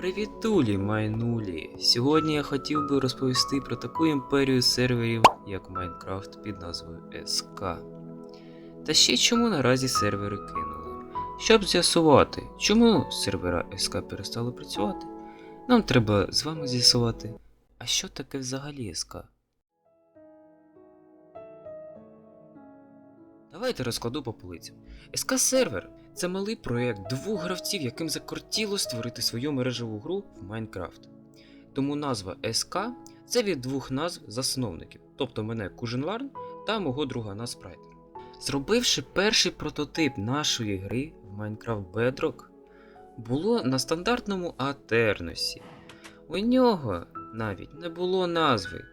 Привітулі, майнулі! Сьогодні я хотів би розповісти про таку імперію серверів, як Майнкрафт під назвою СК. Та ще чому наразі сервери кинули. Щоб з'ясувати, чому сервера СК перестали працювати, нам треба з вами з'ясувати, а що таке взагалі СК. Давайте розкладу по полицям. СК сервер це малий проєкт двох гравців, яким закортіло створити свою мережеву гру в Майнкрафт. Тому назва СК це від двох назв засновників, тобто мене Куженварн та мого друга Наспрайт. Зробивши перший прототип нашої гри в Minecraft Bedrock, було на стандартному Атерносі. У нього навіть не було назви.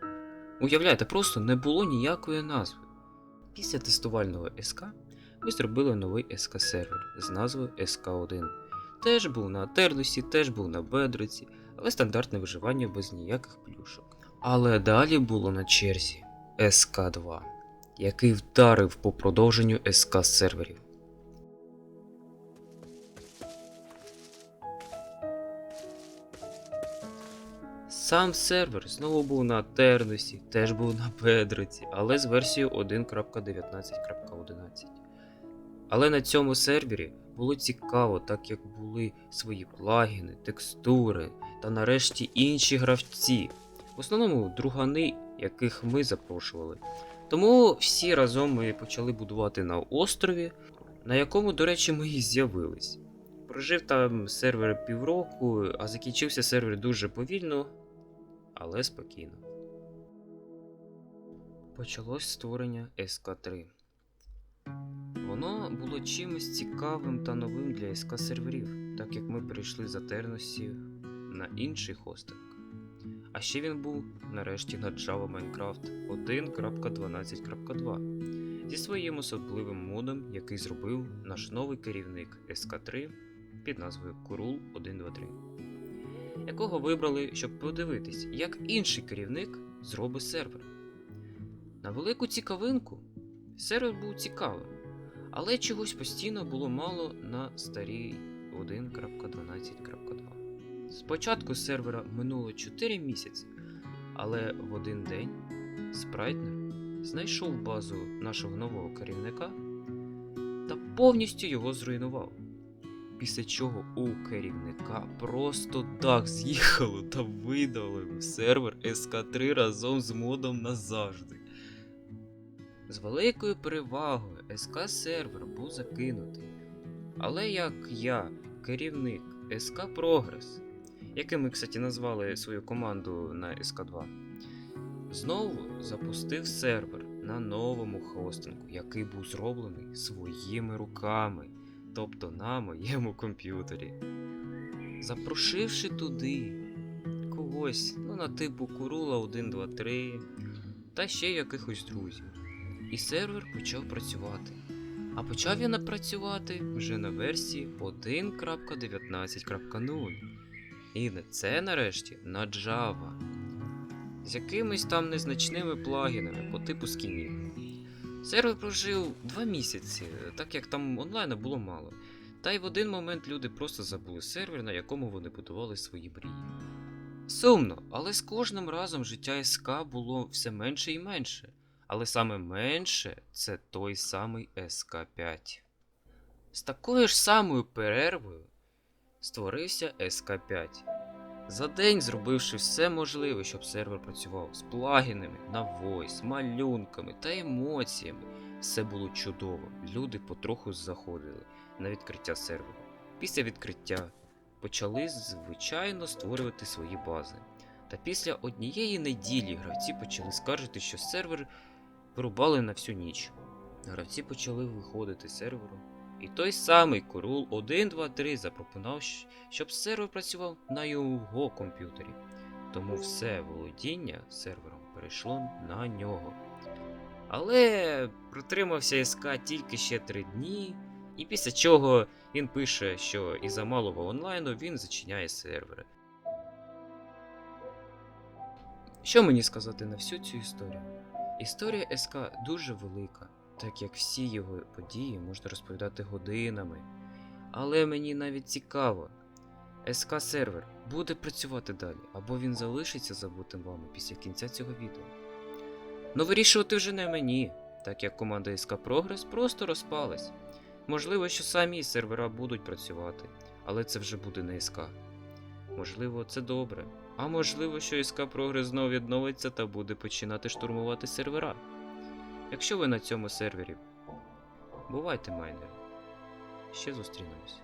Уявляєте, просто не було ніякої назви. Після тестувального СК ми зробили новий СК сервер з назвою СК1. Теж був на Атернусі, теж був на Бедриці, але стандартне виживання без ніяких плюшок. Але далі було на черзі СК2, який вдарив по продовженню СК Сам сервер знову був на Тернусі, теж був на Бедроці, але з версією 1.19.11. Але на цьому сервері було цікаво, так як були свої плагіни, текстури та нарешті інші гравці, в основному другани, яких ми запрошували. Тому всі разом ми почали будувати на острові, на якому, до речі, ми і з'явились. Прожив там сервер півроку, а закінчився сервер дуже повільно, але спокійно. Почалось створення СК3. Воно було чимось цікавим та новим для СК серверів, так як ми перейшли з Атерносів на інший хостинг. А ще він був нарешті на Java Minecraft 1.12.2 зі своїм особливим модом, який зробив наш новий керівник СК3 під назвою Kurul 123, якого вибрали, щоб подивитись, як інший керівник зробить сервер. На велику цікавинку сервер був цікавим, але чогось постійно було мало на старій 1.12.2. Спочатку сервера минуло 4 місяці, але в один день Спрайтнер знайшов базу нашого нового керівника та повністю його зруйнував. Після чого у керівника просто дах з'їхало та видалив сервер СК3 разом з модом назавжди. З великою перевагою СК сервер був закинутий. Але як я, керівник СК Прогрес, яким ми, кстати, назвали свою команду на СК2, знову запустив сервер на новому хостингу, який був зроблений своїми руками, тобто на моєму комп'ютері. Запрошивши туди когось, ну на типу Курула 123 та ще якихось друзів. І сервер почав працювати. А почав він працювати вже на версії 1.19.0. І це нарешті на Java. З якимись там незначними плагінами по типу скінів. Сервер прожив 2 місяці, так як там онлайна було мало. Та й в один момент люди просто забули сервер, на якому вони будували свої мрії. Сумно, але з кожним разом життя СК було все менше і менше. Але саме менше це той самий СК5. З такою ж самою перервою створився СК5. За день зробивши все можливе, щоб сервер працював з плагінами, на войс, малюнками та емоціями. Все було чудово. Люди потроху заходили на відкриття серверу. Після відкриття почали звичайно створювати свої бази. Та після однієї неділі гравці почали скаржити, що сервер вирубали на всю ніч. Гравці почали виходити з серверу. І той самий Корул 123 запропонував, щоб сервер працював на його комп'ютері. Тому все володіння сервером перейшло на нього. Але протримався СК тільки ще 3 дні, і після чого він пише, що із-за малого онлайну він зачиняє сервери. Що мені сказати на всю цю історію? Історія СК дуже велика, так як всі його події можна розповідати годинами. Але мені навіть цікаво, СК сервер буде працювати далі, або він залишиться забутим вами після кінця цього відео. Ну вирішувати вже не мені, так як команда СК Прогрес просто розпалась. Можливо, що самі сервера будуть працювати, але це вже буде не СК. Можливо, це добре. А можливо, що СК Прогрес знову відновиться та буде починати штурмувати сервера. Якщо ви на цьому сервері, бувайте майнери. Ще зустрінемось.